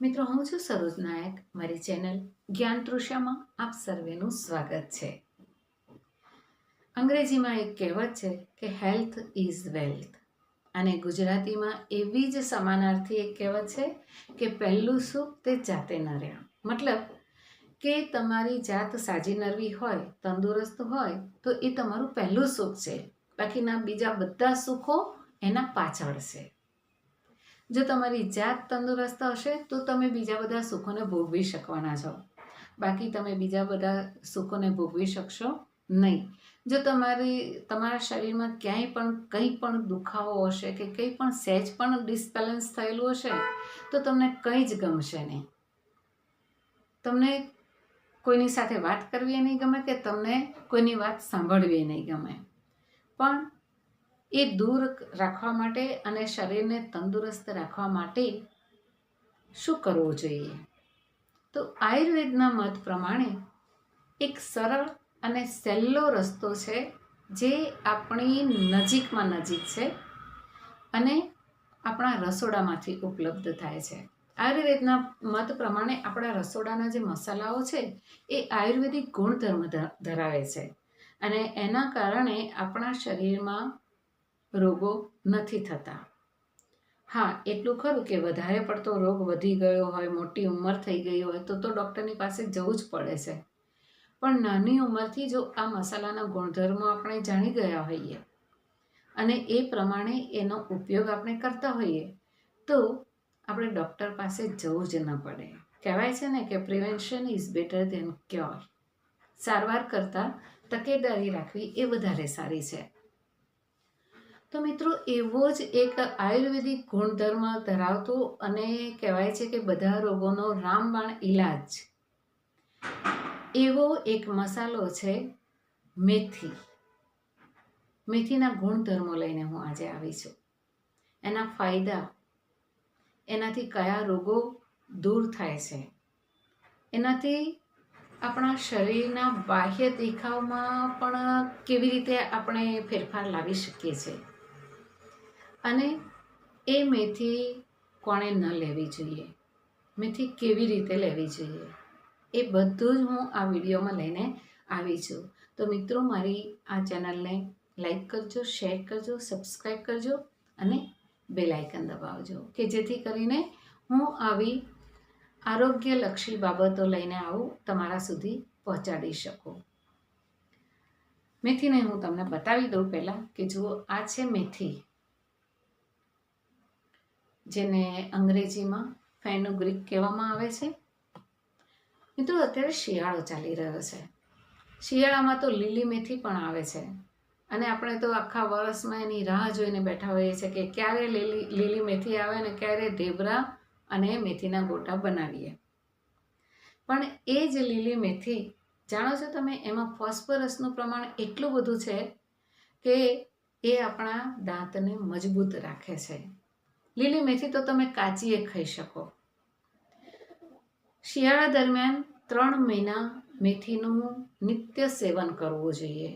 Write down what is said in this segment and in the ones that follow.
મિત્રો, હું છું સરોજ નાયક. મારી ચેનલ જ્ઞાન તૃષામાં આપ સર્વેનું સ્વાગત છે. અંગ્રેજીમાં એક કહેવત છે કે હેલ્થ ઇઝ વેલ્થ અને ગુજરાતીમાં એવી જ સમાનાર્થી એક કહેવત છે કે પહેલું સુખ તે જાતે ન મતલબ કે તમારી જાત સાજી નરવી હોય, તંદુરસ્ત હોય, તો એ તમારું પહેલું સુખ છે. બાકીના બીજા બધા સુખો એના પાછળ છે. જો તમારી જાત તંદુરસ્ત હશે, તો તમે બીજા બધા સુખોને ભોગવી શકવાના છો. બાકી તમે બીજા બધા સુખોને ભોગવી શકશો નહીં. જો તમારી, તમારા શરીરમાં ક્યાંય પણ કંઈ પણ દુખાવો હશે કે કંઈ પણ સહેજ પણ ડિસબેલેન્સ થયેલું હશે, તો તમને કંઈ જ ગમશે નહીં. તમને કોઈની સાથે વાત કરવી નહીં ગમે કે તમને કોઈની વાત સાંભળવી નહીં ગમે. પણ એ દૂર રાખવા માટે અને શરીરને તંદુરસ્ત રાખવા માટે શું કરવું જોઈએ? તો આયુર્વેદના મત પ્રમાણે એક સરળ અને સહેલો રસ્તો છે જે આપણી નજીકમાં નજીક છે અને આપણા રસોડામાંથી ઉપલબ્ધ થાય છે. આયુર્વેદના મત પ્રમાણે આપણા રસોડાના જે મસાલાઓ છે એ આયુર્વેદિક ગુણધર્મ ધરાવે છે અને એના કારણે આપણા શરીરમાં રોગો નથી થતા. હા, એટલું ખરું કે વધારે પડતો રોગ વધી ગયો હોય, મોટી ઉંમર થઈ ગઈ હોય, તો તો ડૉક્ટરની પાસે જવું જ પડે છે. પણ નાની ઉંમરથી જો આ મસાલાના ગુણધર્મો આપણે જાણી ગયા હોઈએ અને એ પ્રમાણે એનો ઉપયોગ આપણે કરતા હોઈએ, તો આપણે ડૉક્ટર પાસે જવું જ ન પડે. કહેવાય છે ને કે prevention is better than cure સારવાર કરતાં તકેદારી રાખવી એ વધારે સારી છે. તો મિત્રો, એવો જ એક આયુર્વેદિક ગુણધર્મ ધરાવતો અને કહેવાય છે કે બધા રોગોનો રામબાણ ઈલાજ. એવો એક મસાલો છે મેથી. મેથીના ગુણધર્મો લઈને હું આજે આવી છું. એના ફાયદા, એનાથી કયા રોગો દૂર થાય છે, એનાથી આપણા શરીરના બાહ્ય દેખાવમાં પણ કેવી રીતે આપણે ફેરફાર લાવી શકીએ છીએ? અને એ મેથી કોણે ન લેવી જોઈએ? મેથી કેવી રીતે લેવી જોઈએ? એ બધું જ હું આ વિડીયોમાં લઈને આવી છું. તો મિત્રો, મારી આ ચેનલને લાઈક કરજો, શેર કરજો, સબસ્ક્રાઈબ કરજો અને બેલ આઇકન દબાવજો કે જેથી કરીને હું આવી આરોગ્યલક્ષી બાબતો લઈને આવું, તમારા સુધી પહોંચાડી શકું. મેથીને હું તમને બતાવી દઉં પહેલાં કે જુઓ, આ છે મેથી. જેને અંગ્રેજીમાં ફેનુગ્રીક કહેવામાં આવે છે. મિત્રો, અત્યારે શિયાળો ચાલી રહ્યો છે. શિયાળામાં તો લીલી મેથી પણ આવે છે. અને આપણે તો આખા વર્ષમાં એની રાહ જોઈને બેઠા હોઈએ છીએ કે ક્યારે લીલી લીલી મેથી આવે ને ક્યારે ઢેબરા અને મેથીના ગોટા બનાવીએ. પણ એ જ લીલી મેથી, જાણો છો તમે, એમાં ફોસ્ફરસનું પ્રમાણ એટલું બધું છે કે એ આપણા દાંતને મજબૂત રાખે છે. લીલી મેથી તો તમે કાચીએ ખાઈ શકો. શિયાળા દરમિયાન ત્રણ મહિના મેથીનું નિત્ય સેવન કરવું જોઈએ.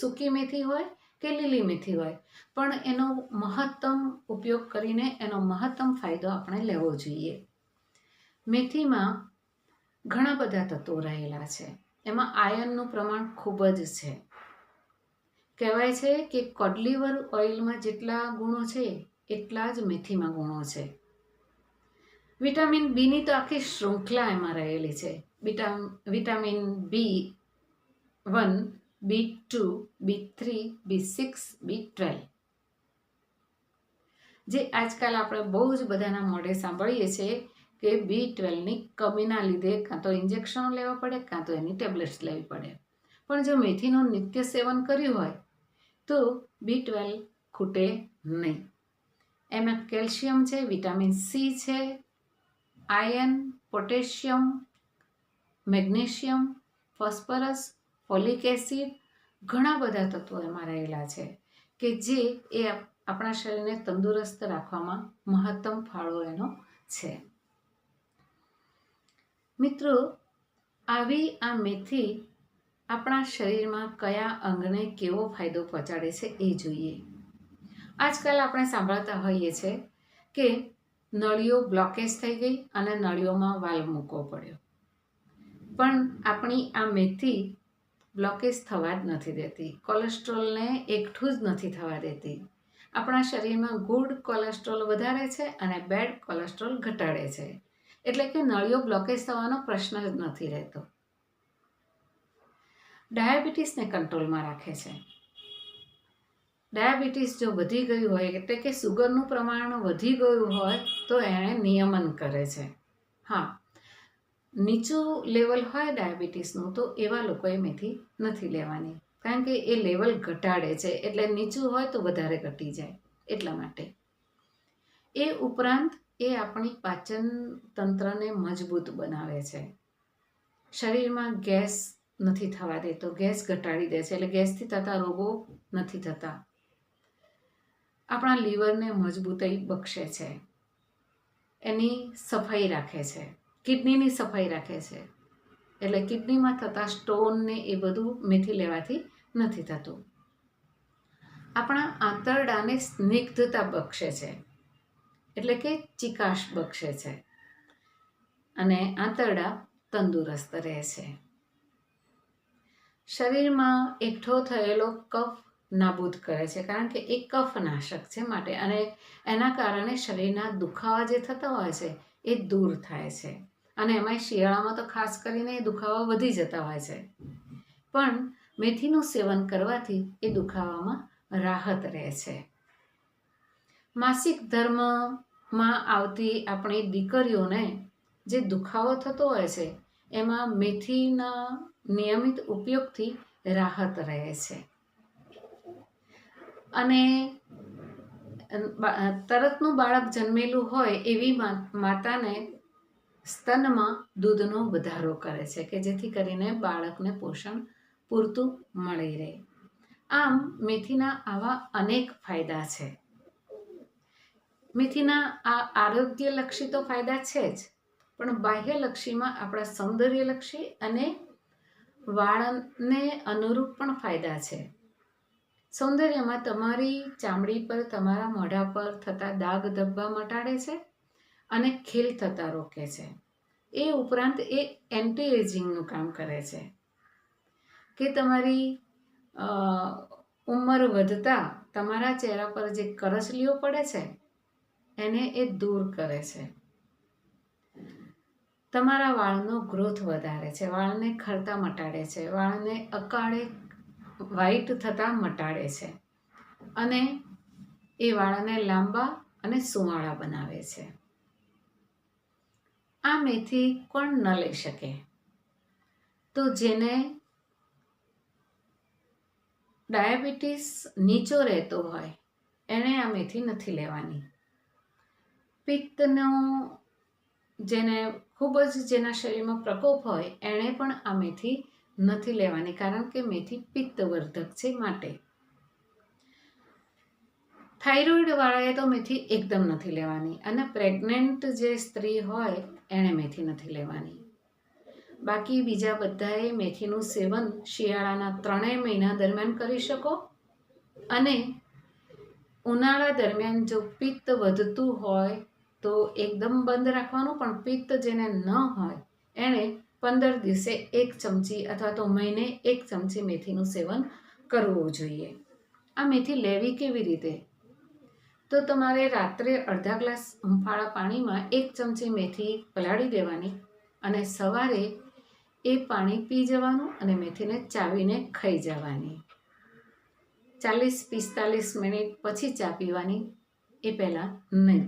સૂકી મેથી હોય કે લીલી મેથી હોય, પણ એનો મહત્તમ ઉપયોગ કરીને એનો મહત્તમ ફાયદો આપણે લેવો જોઈએ. મેથીમાં ઘણા બધા તત્વો રહેલા છે. એમાં આયનનું પ્રમાણ ખૂબ જ છે. કહેવાય છે કે કોડલીવર ઓઇલમાં જેટલા ગુણો છે એટલા જ મેથીમાં ગુણો છે. વિટામિન બીની તો આખી શૃંખલા એમાં રહેલી છે. વિટામ, vitamin B one, B two, B three, B six, B twelve. જે આજકાલ આપણે બહુ જ બધાના મોઢે સાંભળીએ છીએ કે બી ટ્વેલ્વની કમીના લીધે કાં તો ઇન્જેક્શનો લેવા પડે, કાં તો એની ટેબ્લેટ્સ લેવી પડે. પણ જો મેથીનું નિત્ય સેવન કર્યું હોય, તો બી ટ્વેલ્વ ખૂટે નહીં. એમાં કેલ્શિયમ છે, વિટામિન સી છે iron potassium, magnesium, phosphorus, folic acid, ઘણા બધા તત્વો એમાં રહેલા છે કે જે એ આપ- આપણા શરીરને તંદુરસ્ત રાખવામાં મહત્તમ ફાળો એનો છે. મિત્રો, આવી આ મેથી આપણા શરીરમાં કયા અંગને કેવો ફાયદો પહોંચાડે છે એ જોઈએ. આજકાલ આપણે સાંભળતા હોઈએ છીએ કે નળીઓ બ્લોકેજ થઈ ગઈ અને નળીઓમાં વાલ્વ મૂકવો પડ્યો. પણ આપણી આ મેથી બ્લોકેજ થવા જ નથી દેતી. કોલેસ્ટ્રોલને એકઠું જ નથી થવા દેતી. આપણા શરીરમાં ગુડ કોલેસ્ટ્રોલ વધારે છે અને બેડ કોલેસ્ટ્રોલ ઘટાડે છે. એટલે કે નળીઓ બ્લોકેજ થવાનો પ્રશ્ન જ નથી રહેતો. ડાયાબિટીસને કંટ્રોલમાં રાખે છે. ડાયાબિટીસ જો વધી ગયું હોય, એટલે કે સુગરનું પ્રમાણ વધી ગયું હોય, તો એણે નિયમન કરે છે. હા. નીચું લેવલ હોય ડાયાબિટીસનું, તો એવા લોકોએ મેથી નથી લેવાની. કારણ કે એ લેવલ ઘટાડે છે, એટલે નીચું હોય તો વધારે ઘટી જાય, એટલા માટે. એ ઉપરાંત એ આપણી પાચન તંત્રને મજબૂત બનાવે છે. શરીરમાં ગેસ નથી થવા દેતો, ગેસ ઘટાડી દે છે, એટલે ગેસથી થતા રોગો નથી થતા. આપણા લીવરને મજબૂતાઈ બક્ષે છે. એની સફાઈ રાખે છે. કિડનીની સફાઈ રાખે છે. એટલે કિડનીમાં થતા સ્ટોનને એ બધું મેથી લેવાથી નથી થતું. આપણા આંતરડાને સ્નિગ્ધતા બક્ષે છે. એટલે કે ચિકાશ બક્ષે છે. અને આંતરડા તંદુરસ્ત રહે છે. શરીરમાં એકઠો થયેલો કફ નાબૂદ કરે છે, કારણ કે એ કફનાશક છે માટે. અને એના કારણે શરીરના દુખાવા જે થતા હોય છે, એ દૂર થાય છે. અને એમાંય શિયાળામાં તો ખાસ કરીને એ દુખાવા વધી જતા હોય છે. પણ મેથીનું સેવન કરવાથી એ દુખાવામાં રાહત રહે છે. માસિક ધર્મમાં આવતી આપણી દીકરીઓને જે દુખાવો થતો હોય છે, એમાં મેથીના નિયમિત ઉપયોગથી રાહત રહે છે. અને તરતનું બાળક જન્મેલું હોય એવી માતાને સ્તનમાં દૂધનો વધારો કરે છે કે જેથી કરીને બાળકને પોષણ પૂરતું મળી રહે. આમ મેથીના આવા અનેક ફાયદા છે. મેથીના આ આરોગ્યલક્ષી તો ફાયદા છે જ, પણ બાહ્યલક્ષીમાં આપણા સૌંદર્યલક્ષી અને વાળને અનુરૂપ પણ ફાયદા છે. સૌંદર્યમાં તમારી ચામડી પર, તમારા મોઢા પર થતા દાગ ધબ્બા મટાડે છે અને ખીલ થતા રોકે છે. એ ઉપરાંત એ એન્ટી એજિંગનું કામ કરે છે. કે તમારી ઉંમર વધતા તમારા ચહેરા પર જે કરચલીઓ પડે છે, એને એ દૂર કરે છે. તમારા વાળનો ગ્રોથ વધારે છે. વાળને ખરતા મટાડે છે. વાળને અકાળે વ્હાઈટ થતાં મટાડે છે. અને એ વાળાને લાંબા અને સુંવાળા બનાવે છે. આ મેથી કોણ ન લઈ શકે? તો જેને ડાયાબિટીસ નીચો રહેતો હોય, એણે આ મેથી નથી લેવાની. પિત્તનો જેને ખૂબ જ જેના શરીરમાં પ્રકોપ હોય, એણે પણ આ મેથી નથી લેવાની કારણ કે મેથી પિત્તવર્ધક છે માટે. થાઇરોઇડવાળાએ તો મેથી એકદમ નથી લેવાની અને પ્રેગ્નન્ટ જે સ્ત્રી હોય એણે મેથી નથી લેવાની. બાકી બીજા બધાએ મેથીનું સેવન શિયાળાના ત્રણેય મહિના દરમિયાન કરી શકો અને ઉનાળા દરમિયાન જો પિત્ત વધતું હોય તો એકદમ બંધ રાખવાનું પણ પિત્ત જેને ન હોય એણે પંદર દિવસે એક ચમચી અથવા તો મહિને એક ચમચી મેથીનું સેવન કરવું જોઈએ. આ મેથી લેવી કેવી રીતે? તો તમારે રાત્રે અડધા ગ્લાસ હૂંફાળા પાણીમાં એક ચમચી મેથી પલાળી દેવાની અને સવારે એ પાણી પી જવાનું અને મેથીને ચાવીને ખાઈ જવાની. ચાલીસ પિસ્તાલીસ મિનિટ પછી ચા પીવાની એ પહેલાં નહીં.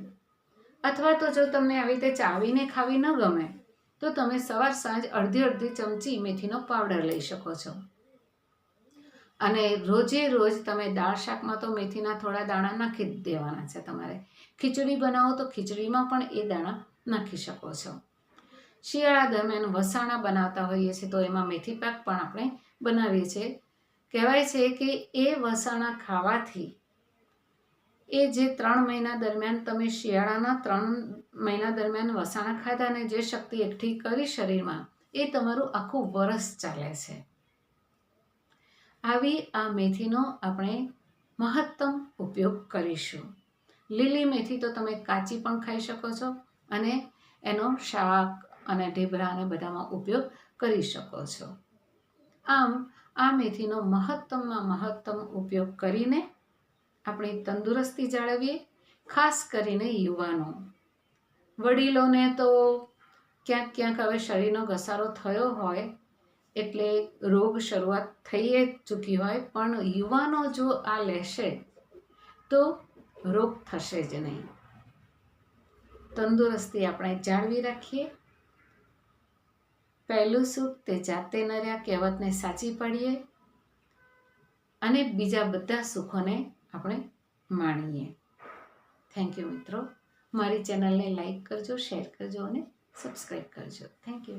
અથવા તો જો તમને આવી રીતે ચાવીને ખાવી ન ગમે તો તમે સવાર સાંજ અડધી અડધી ચમચી મેથીનો પાવડર લઈ શકો છો. અને રોજે રોજ તમે દાળ શાકમાં તો મેથીના થોડા દાણા નાખી દેવાના છે તમારે. ખીચડી બનાવો તો ખીચડીમાં પણ એ દાણા નાખી શકો છો. શિયાળા દરમિયાન વસાણા બનાવતા હોઈએ છીએ તો એમાં મેથી પાક પણ આપણે બનાવીએ છીએ. કહેવાય છે કે એ વસાણા ખાવાથી એ જે ત્રણ મહિના દરમિયાન તમે શિયાળાના ત્રણ મહિના દરમિયાન વસાણા ખાધા અને જે શક્તિ એકઠી કરી શરીરમાં, એ તમારું આખું વરસ ચાલે છે. આવી આ મેથીનો આપણે મહત્તમ ઉપયોગ કરીશું. લીલી મેથી તો તમે કાચી પણ ખાઈ શકો છો અને એનો શાક અને ઢેબરા અને બધામાં ઉપયોગ કરી શકો છો. આમ, આ મેથીનો મહત્તમમાં મહત્તમ ઉપયોગ કરીને આપણી તંદુરસ્તી જાળવીએ, ખાસ કરીને યુવાનો. વડીલોને તો ક્યાંક ક્યાંક હવે શરીરનો ઘસારો થયો હોય, એટલે રોગ શરૂઆત થઈ જ ચૂકી હોય, પણ યુવાનો જો આ લેશે, તો રોગ થશે જ નહીં. તંદુરસ્તી આપણે જાળવી રાખીએ. પહેલું સુખ તે જાતે નર્યા કહેવતને સાચી પાડીએ અને બીજા બધા સુખોને આપણે માણીએ. થેન્ક યુ મિત્રો. મારી ચેનલને લાઈક કરજો, શેર કરજો અને સબસ્ક્રાઈબ કરજો. Thank you